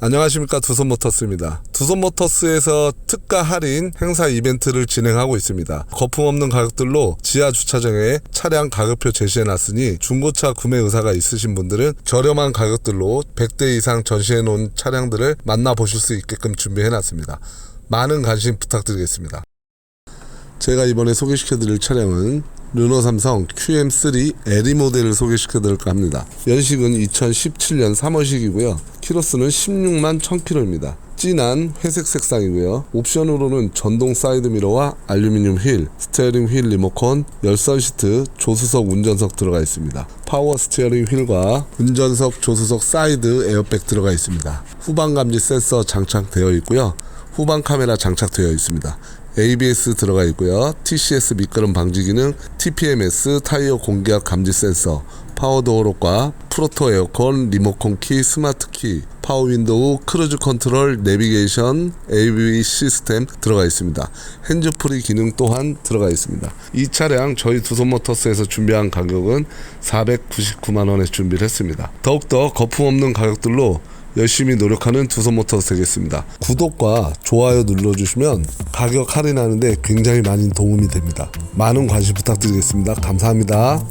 안녕하십니까 두손모터스입니다. 두손모터스에서 특가 할인 행사 이벤트를 진행하고 있습니다. 거품 없는 가격들로 지하 주차장에 차량 가격표 제시해놨으니 중고차 구매 의사가 있으신 분들은 저렴한 가격들로 100대 이상 전시해 놓은 차량들을 만나보실 수 있게끔 준비해놨습니다. 많은 관심 부탁드리겠습니다. 제가 이번에 소개시켜드릴 차량은 르노 삼성 QM3 에리 모델을 소개시켜드릴까 합니다. 연식은 2017년 3월식이고요. 키로수는 16만 1000km입니다. 진한 회색 색상이고요. 옵션으로는 전동 사이드 미러와 알루미늄 휠, 스티어링 휠 리모컨, 열선 시트, 조수석 운전석 들어가 있습니다. 파워 스티어링 휠과 운전석 조수석 사이드 에어백 들어가 있습니다. 후방 감지 센서 장착되어 있고요. 후방 카메라 장착되어 있습니다. ABS 들어가 있고요. TCS 미끄럼 방지 기능, TPMS 타이어 공기압 감지 센서, 파워 도어록과 프로토 에어컨, 리모컨 키, 스마트 키, 파워 윈도우, 크루즈 컨트롤, 내비게이션, AV 시스템 들어가 있습니다. 핸즈프리 기능 또한 들어가 있습니다. 이 차량 저희 두손모터스에서 준비한 가격은 499만 원에 준비를 했습니다. 더욱더 거품 없는 가격들로 열심히 노력하는 두손모터스 되겠습니다. 구독과 좋아요 눌러주시면 가격 할인하는데 굉장히 많이 도움이 됩니다. 많은 관심 부탁드리겠습니다. 감사합니다.